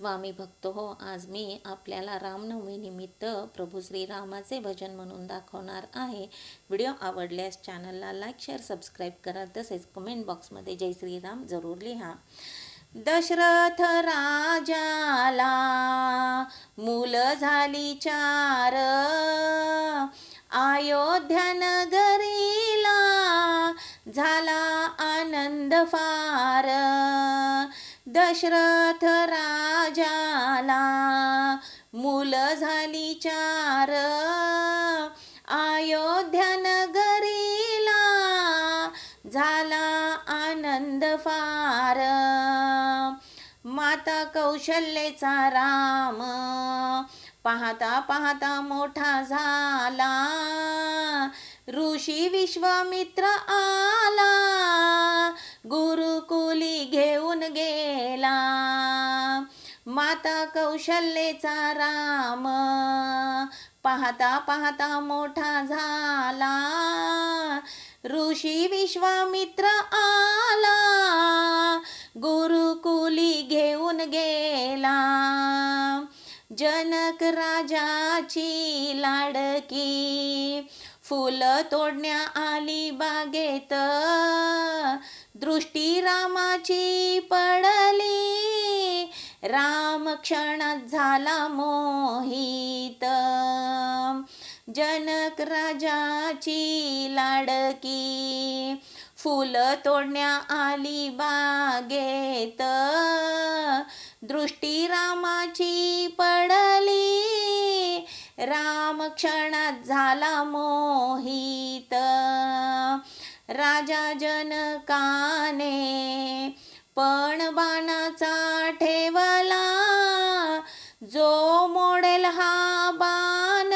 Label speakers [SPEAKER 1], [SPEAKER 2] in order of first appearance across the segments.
[SPEAKER 1] स्वामी भक्त हो आज मी आपल्याला रामनवमीनिमित्त प्रभू श्रीरामाचे भजन म्हणून दाखवणार आहे. व्हिडिओ आवडल्यास चॅनलला लाईक शेअर सबस्क्राईब करा तसेच कमेंट बॉक्समध्ये जय श्रीराम जरूर लिहा. दशरथ राजाला मुल झाली चार. अयोध्या नगरीला झाला आनंद फार. दशरथ राजाला मुल झाली चार. अयोध्या नगरीला झाला आनंद फार. माता कौशल्येचा राम पाहता पाहता मोठा झाला. ऋषी विश्वामित्र आला. माता कौशल्येचा राम. पाहता पाहता मोठा झाला. ऋषी विश्वामित्र आला. गुरुकुली घेऊन गेला. जनक राजाची लाडकी. फुल तोडण्या आली बागेत. दृष्टी रामाची राम क्षणात झाला मोहित. जनक राजाची लाडकी. फुल तोडण्या आली बागेत. दृष्टी रामाची पडली. राम क्षणात झाला मोहित. राजा जनकाने पण बाणाचा ठे हा बाण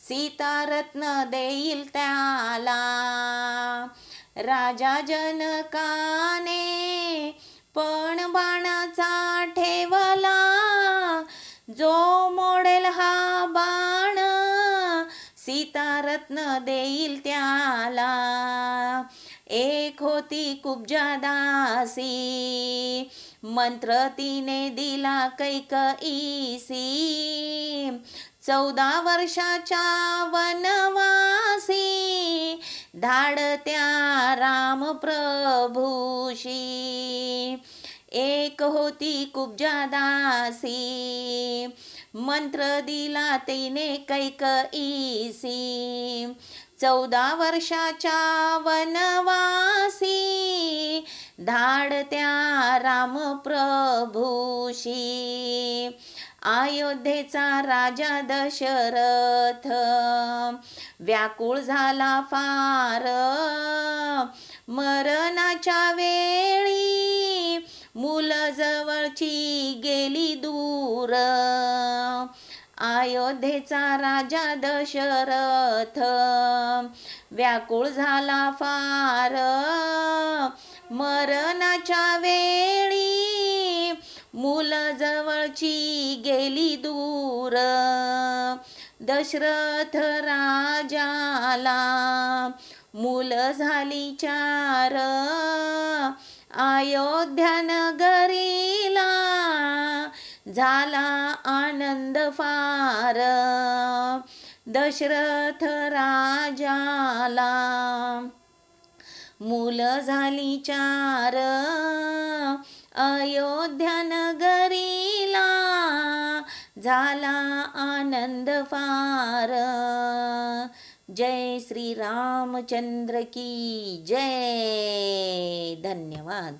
[SPEAKER 1] सीतारत्न देईल त्याला. राजा जनकाने पण बाणाचा ठेवला. जो रत्न देईल त्याला. एक होती कुब्जा दासी मंत्र तिने दिला कैकईसी. चौदा वर्षाच्या वनवासी. धाडत्या राम प्रभूशी. एक होती कुब्जा दासी मंत्र दिला तिने कैकईसी चौदा वर्षाच्या वनवासी. धाडत्या राम प्रभूशी. अयोध्येचा राजा दशरथ. व्याकुळ झाला फार. मरणाच्या वेळी मुलं जवळची गेली दूर. अयोध्येचा राजा दशरथ. व्याकुळ झाला फार. मरणाच्या वेळी मुल जवळची गेली दूर. दशरथ राजाला मुल झाली चार. अयोध्या झाला आनंद फार. दशरथ राजाला मुल झाली चार. अयोध्या नगरीला झाला आनंद फार. जय श्री रामचंद्र की जय. धन्यवाद.